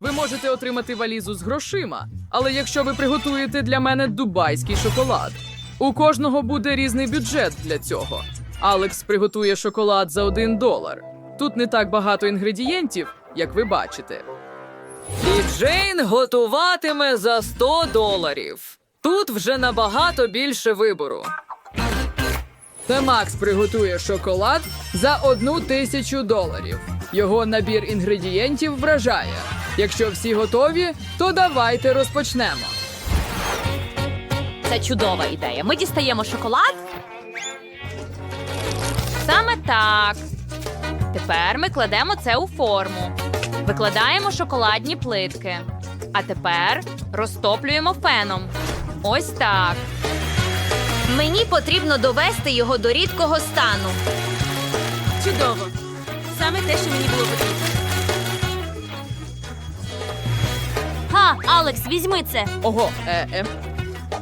Ви можете отримати валізу з грошима, але якщо ви приготуєте для мене дубайський шоколад, у кожного буде різний бюджет для цього. Алекс приготує шоколад за один долар. Тут не так багато інгредієнтів, як ви бачите. І Джейн готуватиме за 100 доларів. Тут вже набагато більше вибору. Та Макс приготує шоколад за одну тисячу доларів. Його набір інгредієнтів вражає. Якщо всі готові, то давайте розпочнемо. Це чудова ідея. Ми дістаємо шоколад. Саме так. Тепер ми кладемо це у форму. Викладаємо шоколадні плитки. А тепер розтоплюємо феном. Ось так. Мені потрібно довести його до рідкого стану. Чудово. Саме те, що мені було потрібно. Га, Алекс, візьми це. Ого, е, е.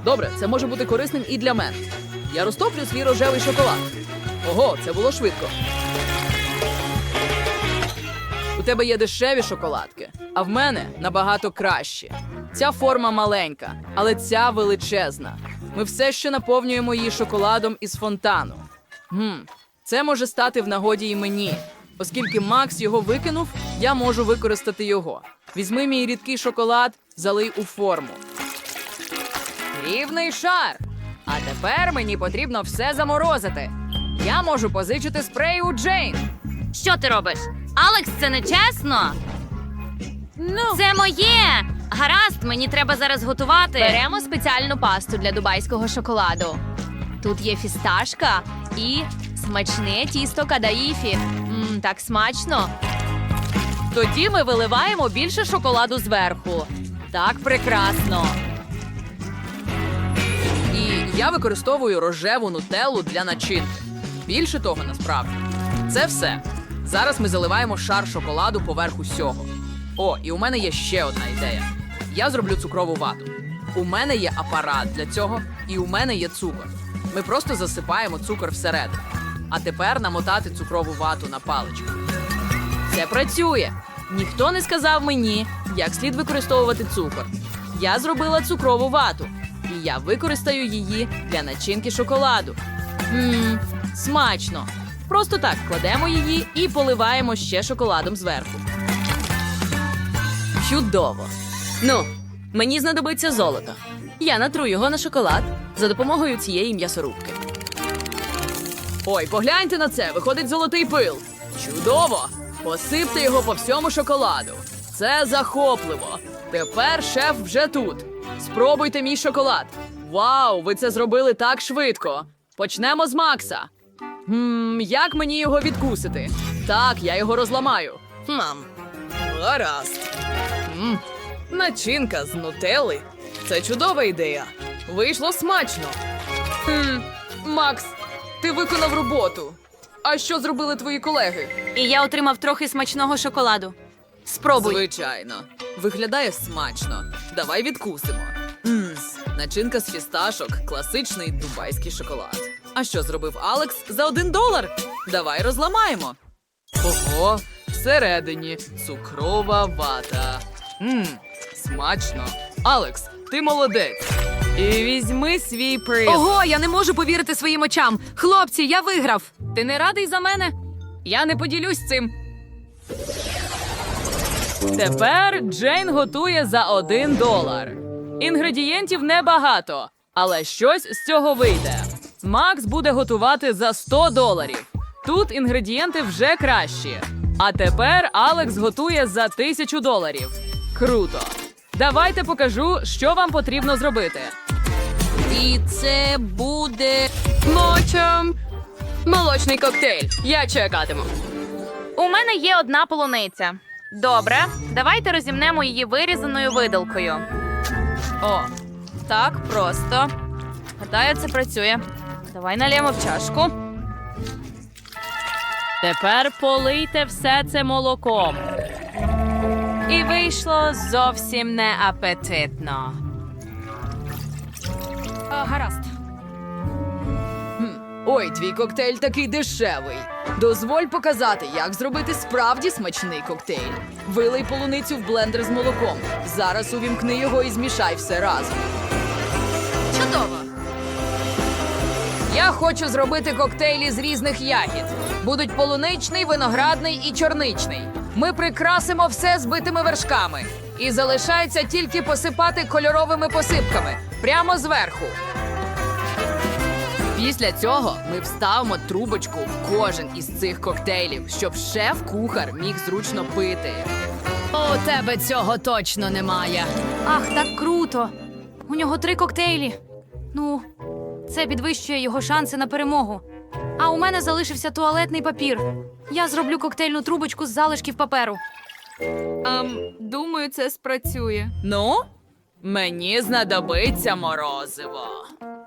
Добре, це може бути корисним і для мене. Я розтоплю свій рожевий шоколад. Ого, це було швидко. У тебе є дешеві шоколадки, а в мене набагато кращі. Ця форма маленька, але ця величезна. Ми все ще наповнюємо її шоколадом із фонтану. Гм, це може стати в нагоді і мені. Оскільки Макс його викинув, я можу використати його. Візьми мій рідкий шоколад, залий у форму. Рівний шар. А тепер мені потрібно все заморозити. Я можу позичити спрей у Джейн. Що ти робиш? Алекс, це не чесно. Ну, це моє. Гаразд, мені треба зараз готувати. Беремо спеціальну пасту для дубайського шоколаду. Тут є фісташка і смачне тісто кадаїфі. Мм, так смачно. Тоді ми виливаємо більше шоколаду зверху. Так прекрасно. І я використовую рожеву нутеллу для начинки. Більше того, насправді. Це все. Зараз ми заливаємо шар шоколаду поверх усього. О, і у мене є ще одна ідея. Я зроблю цукрову вату. У мене є апарат для цього, і у мене є цукор. Ми просто засипаємо цукор всередину. А тепер намотати цукрову вату на паличку. Це працює. Ніхто не сказав мені, як слід використовувати цукор. Я зробила цукрову вату, і я використаю її для начинки шоколаду. Мм, смачно. Просто так кладемо її і поливаємо ще шоколадом зверху. Чудово. Ну, мені знадобиться золото. Я натру його на шоколад за допомогою цієї м'ясорубки. Ой, погляньте на це, виходить золотий пил. Чудово! Посипте його по всьому шоколаду. Це захопливо. Тепер шеф вже тут. Спробуйте мій шоколад. Вау, ви це зробили так швидко. Почнемо з Макса. Хм, як мені його відкусити? Так, я його розламаю. Мам, гаразд. М, начинка з нутелли. Це чудова ідея. Вийшло смачно. Хм, Макс, ти виконав роботу. А що зробили твої колеги? І я отримав трохи смачного шоколаду. Спробуй. Звичайно. Виглядає смачно. Давай відкусимо. Ммм, начинка з фісташок, класичний дубайський шоколад. А що зробив Алекс за один долар? Давай розламаємо. Ого, всередині цукрова вата. Ммм, смачно. Алекс, ти молодець. І візьми свій приз. Ого, я не можу повірити своїм очам. Хлопці, я виграв. Ти не радий за мене? Я не поділюсь цим. Тепер Джейн готує за один долар. Інгредієнтів небагато, але щось з цього вийде. Макс буде готувати за 100 доларів. Тут інгредієнти вже кращі. А тепер Алекс готує за 1000 доларів. Круто. Давайте покажу, що вам потрібно зробити. І це буде. Мочам. Молочний коктейль. Я чекатиму. У мене є одна полуниця. Добре, давайте розімнемо її вирізаною видалкою. О, так просто. Гадаю, це працює. Давай налємо в чашку. Тепер полийте все це молоком. І вийшло зовсім не апетитно. А, гаразд. Ой, твій коктейль такий дешевий. Дозволь показати, як зробити справді смачний коктейль. Вилий полуницю в блендер з молоком. Зараз увімкни його і змішай все разом. Чудово! Я хочу зробити коктейлі з різних ягід. Будуть полуничний, виноградний і чорничний. Ми прикрасимо все збитими вершками. І залишається тільки посипати кольоровими посипками прямо зверху. Після цього ми вставимо трубочку в кожен із цих коктейлів, щоб шеф-кухар міг зручно пити. У тебе цього точно немає. Ах, так круто! У нього три коктейлі. Ну, це підвищує його шанси на перемогу. А у мене залишився туалетний папір. Я зроблю коктейльну трубочку з залишків паперу. Ем, думаю, це спрацює. Ну, мені знадобиться морозиво.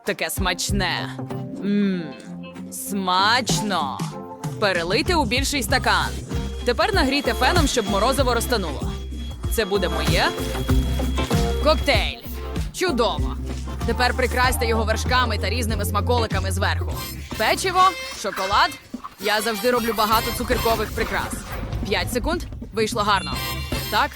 Таке смачне. Мм, смачно. Перелийте у більший стакан. Тепер нагрійте феном, щоб морозиво розтануло. Це буде моє. Коктейль. Чудово. Тепер прикрасьте його вершками та різними смаколиками зверху. Печиво, шоколад. Я завжди роблю багато цукеркових прикрас. П'ять секунд. Вийшло гарно. Так?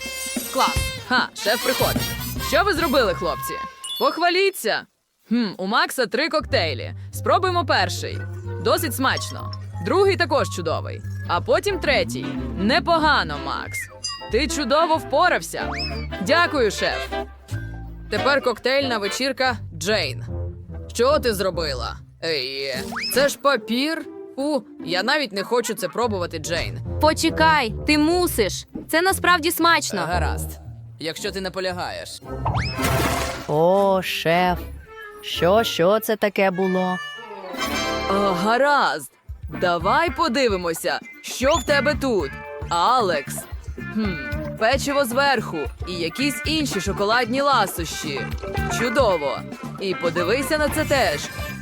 Клас. Ха, шеф приходить. Що ви зробили, хлопці? Похваліться. Хм, у Макса три коктейлі. Спробуємо перший. Досить смачно. Другий також чудовий. А потім третій. Непогано, Макс. Ти чудово впорався. Дякую, шеф. Тепер коктейльна вечірка Джейн. Що ти зробила? Ей, це ж папір. Фу, я навіть не хочу це пробувати, Джейн. Почекай, ти мусиш. Це насправді смачно. Гаразд. Якщо ти наполягаєш. О, шеф. Що, що це таке було? О, гаразд. Давай подивимося, що в тебе тут. Алекс. Хм, печиво зверху і якісь інші шоколадні ласощі. Чудово. І подивися на це теж.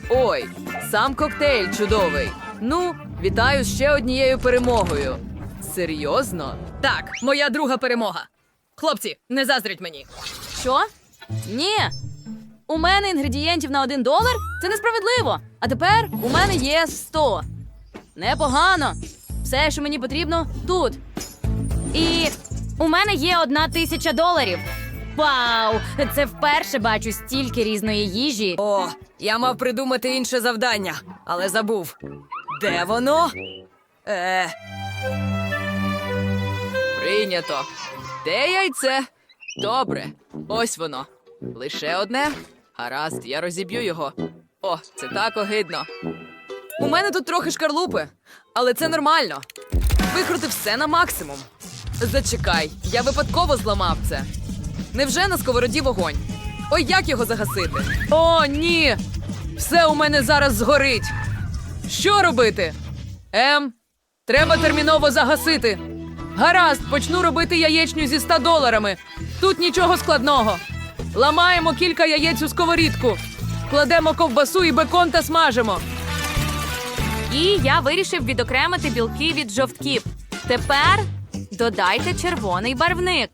Ой, сам коктейль чудовий. Ну, вітаю з ще однією перемогою. Серйозно? Так, моя друга перемога. Хлопці, не заздріть мені. Що? Ні. У мене інгредієнтів на один долар? Це несправедливо. А тепер у мене є 100. Непогано. Все, що мені потрібно, тут. І у мене є одна тисяча доларів. Вау! Це вперше бачу стільки різної їжі. О, я мав придумати інше завдання, але забув. Де воно? Е. Прийнято. Де яйце? Добре, ось воно. Лише одне. Гаразд, я розіб'ю його. О, це так огидно. У мене тут трохи шкарлупи, але це нормально. Викрути все на максимум. Зачекай, я випадково зламав це. Невже на сковороді вогонь? Ой, як його загасити? О, ні! Все у мене зараз згорить. Що робити? Ем, треба терміново загасити. Гаразд, почну робити яєчню зі 100 доларами. Тут нічого складного. Ламаємо кілька яєць у сковорідку. Кладемо ковбасу і бекон та смажимо. І я вирішив відокремити білки від жовтків. Тепер додайте червоний барвник.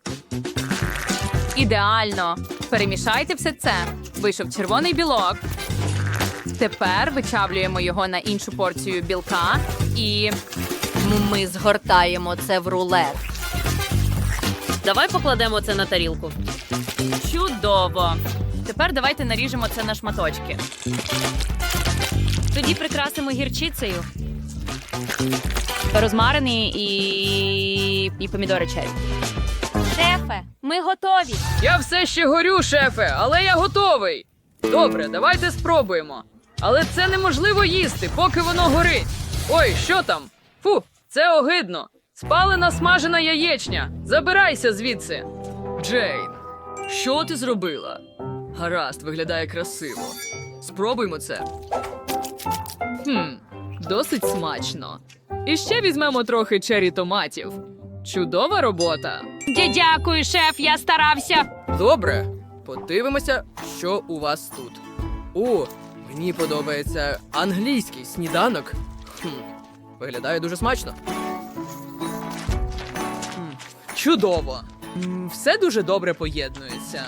Ідеально. Перемішайте все це. Вийшов червоний білок. Тепер вичавлюємо його на іншу порцію білка і ми згортаємо це в рулет. Давай покладемо це на тарілку. Чудово. Тепер давайте наріжемо це на шматочки. Тоді прикрасимо гірчицею. Розмарини і, і помідори черрі. Шефе, ми готові. Я все ще горю, шефе, але я готовий. Добре, давайте спробуємо. Але це неможливо їсти, поки воно горить. Ой, що там? Фу, це огидно. Спалена смажена яєчня. Забирайся звідси. Джейн, що ти зробила? Гаразд, виглядає красиво. Спробуймо це. Хм, досить смачно. І ще візьмемо трохи чері томатів. Чудова робота. Дякую, шеф, я старався. Добре, подивимося, що у вас тут. О, мені подобається англійський сніданок. Хм, виглядає дуже смачно. Хм, чудово. Все дуже добре поєднується.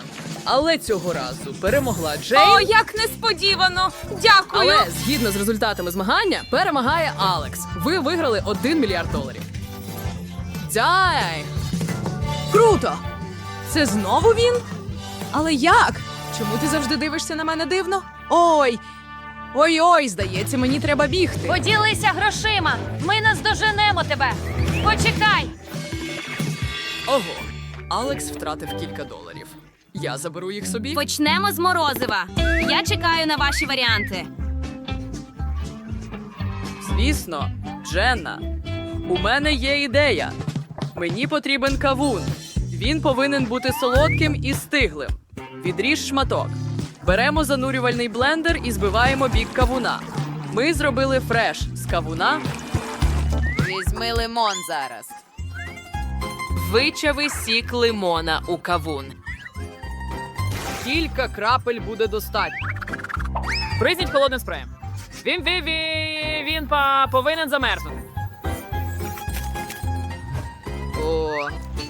Але цього разу перемогла Джейн. О, як несподівано! Дякую! Але згідно з результатами змагання перемагає Алекс. Ви виграли 1 мільярд доларів. Дяй! Круто! Це знову він? Але як? Чому ти завжди дивишся на мене дивно? Ой! Ой-ой, здається, мені треба бігти. Поділися грошима. Ми наздоженемо тебе. Почекай. Ого, Алекс втратив кілька доларів. Я заберу їх собі. Почнемо з морозива. Я чекаю на ваші варіанти. Звісно, Дженна. У мене є ідея. Мені потрібен кавун. Він повинен бути солодким і стиглим. Відріж шматок. Беремо занурювальний блендер і збиваємо бік кавуна. Ми зробили фреш з кавуна. Візьми лимон зараз. Вичави сік лимона у кавун. Кілька крапель буде достатньо. Призніть холодним спреєм. Він він, він, він па, повинен замерзнути. О,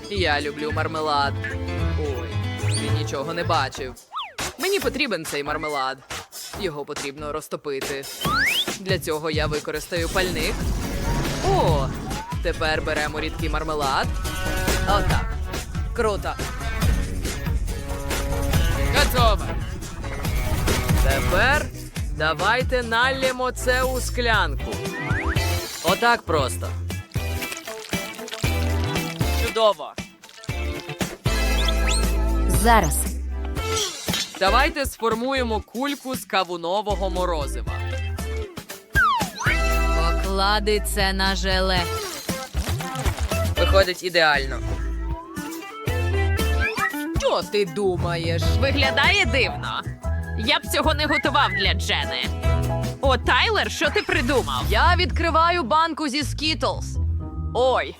я люблю мармелад. Ой, він нічого не бачив. Мені потрібен цей мармелад. Його потрібно розтопити. Для цього я використаю пальник. О, тепер беремо рідкий мармелад. Отак. Круто. Готово. Тепер давайте налємо це у склянку. Отак просто. Чудово. Зараз. Давайте сформуємо кульку з кавунового морозива. Поклади це на желе. Виходить ідеально. Що ти думаєш? Виглядає дивно. Я б цього не готував для Джени. О, Тайлер, що ти придумав? Я відкриваю банку зі Skittles. Ой,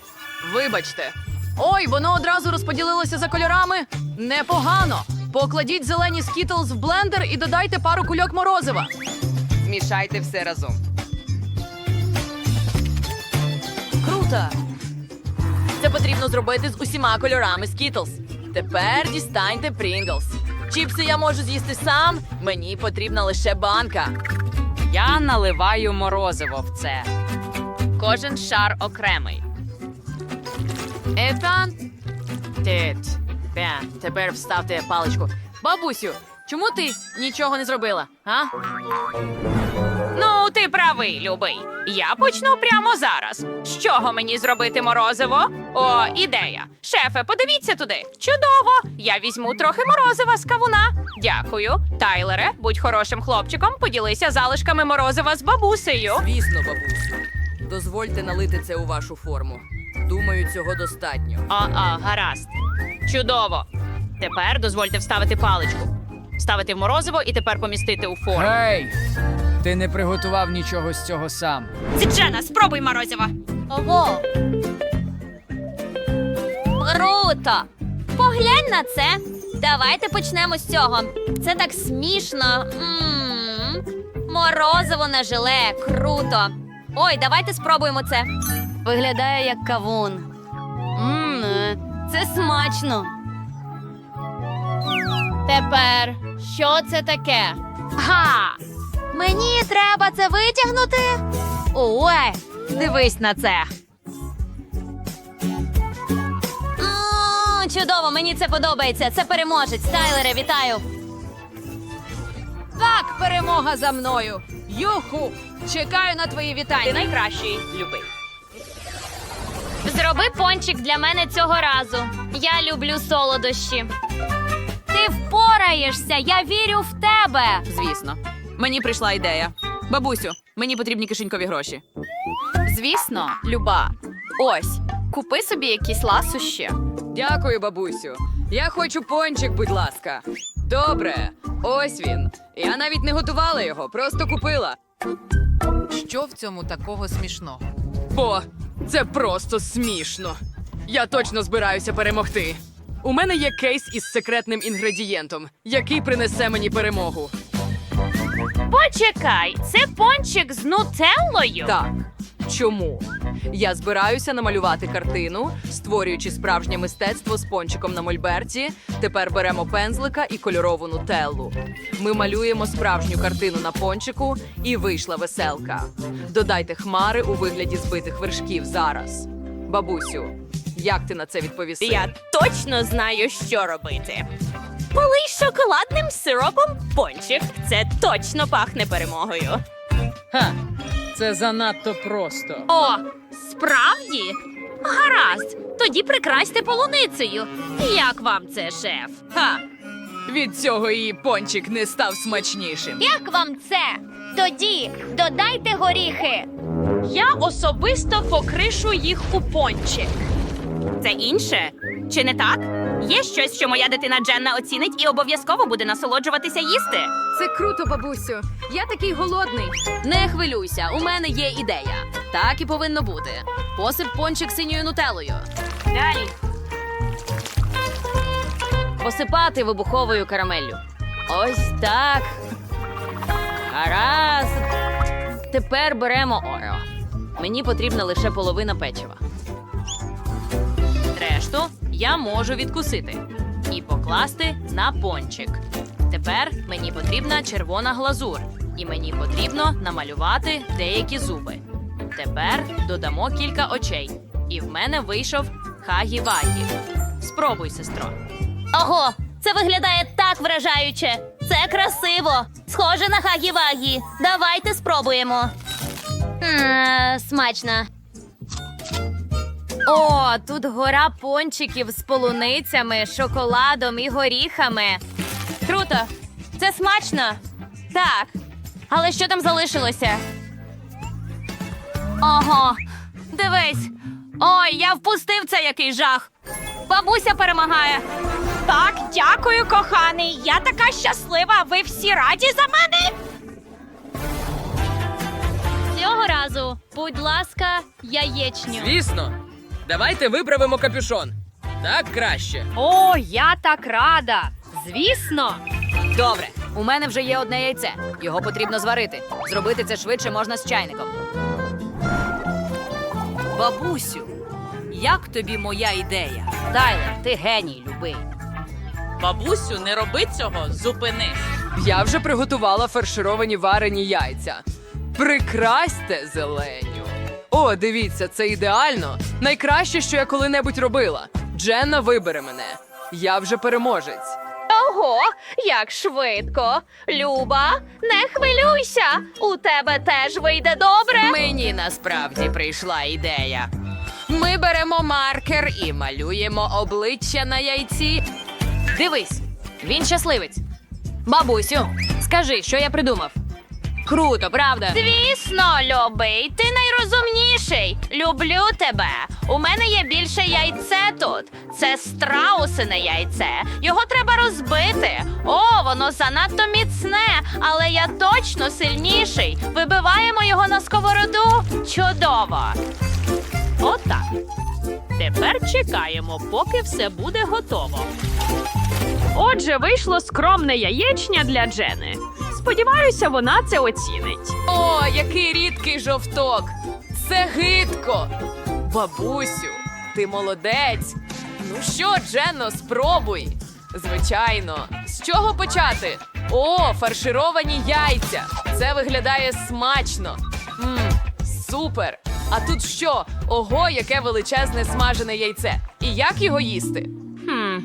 вибачте. Ой, воно одразу розподілилося за кольорами. Непогано. Покладіть зелені Skittles в блендер і додайте пару кульок морозива. Змішайте все разом. Круто! Це потрібно зробити з усіма кольорами Skittles. Тепер дістаньте Pringles. Чіпси я можу з'їсти сам. Мені потрібна лише банка. Я наливаю морозиво в це. Кожен шар окремий. Етан? Тет. Бен, тепер вставте паличку. Бабусю, чому ти нічого не зробила? А? Ну, ти правий, любий. Я почну прямо зараз. З чого мені зробити морозиво? О, ідея. Шефе, подивіться туди. Чудово! Я візьму трохи морозива з кавуна. Дякую. Тайлере, будь хорошим хлопчиком, поділися залишками морозива з бабусею. Звісно, бабусю. Дозвольте налити це у вашу форму. Думаю, цього достатньо. А-а, гаразд. Чудово. Тепер дозвольте вставити паличку. Вставити в морозиво і тепер помістити у форму. Гей! Ти не приготував нічого з цього сам. Джена, спробуй морозиво. Ого. Круто! Поглянь на це. Давайте почнемо з цього. Це так смішно. М-м-м. Морозиво на желе. Круто. Ой, давайте спробуємо це. Виглядає як кавун. Це смачно. Тепер, що це таке? Га! Мені треба це витягнути. Ой, дивись на це. М, Чудово, мені це подобається. Це переможець. Тайлере, вітаю. Так, перемога за мною. Юху! Чекаю на твої Ти вітання. найкращий, любий. Зроби пончик для мене цього разу. Я люблю солодощі. Ти впораєшся, я вірю в тебе. Звісно. Мені прийшла ідея. Бабусю, мені потрібні кишенькові гроші. Звісно, люба. Ось, купи собі якісь ласощі. Дякую, бабусю. Я хочу пончик, будь ласка. Добре, ось він. Я навіть не готувала його, просто купила. Що в цьому такого смішного? Бо це просто смішно. Я точно збираюся перемогти. У мене є кейс із секретним інгредієнтом, який принесе мені перемогу. Почекай, це пончик з нутеллою. Так. Чому? Я збираюся намалювати картину, створюючи справжнє мистецтво з пончиком на мольберті. Тепер беремо пензлика і кольорову нутеллу. Ми малюємо справжню картину на пончику, і вийшла веселка. Додайте хмари у вигляді збитих вершків зараз. Бабусю, Як ти на це відповіси? Я точно знаю, що робити. Полий шоколадним сиропом пончик. Це точно пахне перемогою. Ха, це занадто просто. О, справді? Гаразд, тоді прикрасьте полуницею. Як вам це, шеф? Ха! Від цього її пончик не став смачнішим. Як вам це? Тоді додайте горіхи. Я особисто покришу їх у пончик. Це інше? Чи не так? Є щось, що моя дитина Дженна оцінить і обов'язково буде насолоджуватися їсти. Це круто, бабусю. Я такий голодний. Не хвилюйся, у мене є ідея. Так і повинно бути. Посип пончик синьою нутелою. Далі. Посипати вибуховою карамеллю. Ось так. Гаразд. Тепер беремо Орео. Мені потрібна лише половина печива. Решту я можу відкусити і покласти на пончик. Тепер мені потрібна червона глазур, і мені потрібно намалювати деякі зуби. Тепер додамо кілька очей, і в мене вийшов хагі-вагі. Спробуй, сестро. Ого, це виглядає так вражаюче. Це красиво. Схоже на хагі-вагі. Давайте спробуємо. М, Смачно. О, тут гора пончиків з полуницями, шоколадом і горіхами. Круто. Це смачно. Так. Але що там залишилося? Ого. Дивись. Ой, я впустив це який жах. Бабуся перемагає. Так, дякую, коханий. Я така щаслива. Ви всі раді за мене? Цього разу, будь ласка, яєчню. Звісно. Давайте виправимо капюшон. Так краще. О, я так рада! Звісно. Добре, у мене вже є одне яйце. Його потрібно зварити. Зробити це швидше можна з чайником. Бабусю, як тобі моя ідея? Тайлер, ти геній, любий. Бабусю, не роби цього, зупинись. Я вже приготувала фаршировані варені яйця. Прикрасьте зеленю. О, дивіться, це ідеально. Найкраще, що я коли-небудь робила. Дженна вибере мене. Я вже переможець. Ого, як швидко. Люба, не хвилюйся. У тебе теж вийде добре. Мені насправді прийшла ідея. Ми беремо маркер і малюємо обличчя на яйці. Дивись, він щасливець. Бабусю, скажи, що я придумав. Круто, правда? Звісно, любий, ти найрозумніший. Люблю тебе. У мене є більше яйце тут. Це страусине яйце. Його треба розбити. О, воно занадто міцне, але я точно сильніший. Вибиваємо його на сковороду. Чудово. Отак. Тепер чекаємо, поки все буде готово. Отже, вийшло скромне яєчня для Джени. Сподіваюся, вона це оцінить. О, який рідкий жовток! Це гидко! Бабусю, ти молодець! Ну що, Дженно, спробуй! Звичайно, з чого почати? О, фаршировані яйця! Це виглядає смачно. Мм, супер! А тут що? Ого, яке величезне смажене яйце! І як його їсти? Хм.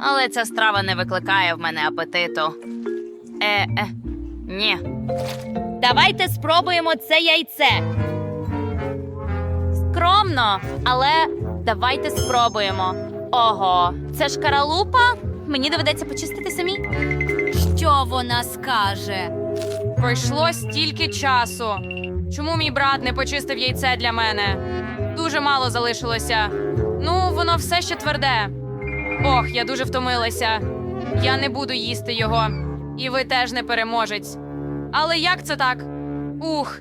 Але ця страва не викликає в мене апетиту. Е, е. Ні. Давайте спробуємо це яйце. Скромно, але давайте спробуємо. Ого, це ж каралупа? Мені доведеться почистити самі. Що вона скаже? Пройшло стільки часу. Чому мій брат не почистив яйце для мене? Дуже мало залишилося. Ну, воно все ще тверде. Ох, я дуже втомилася. Я не буду їсти його. І ви теж не переможець. Але як це так? Ух,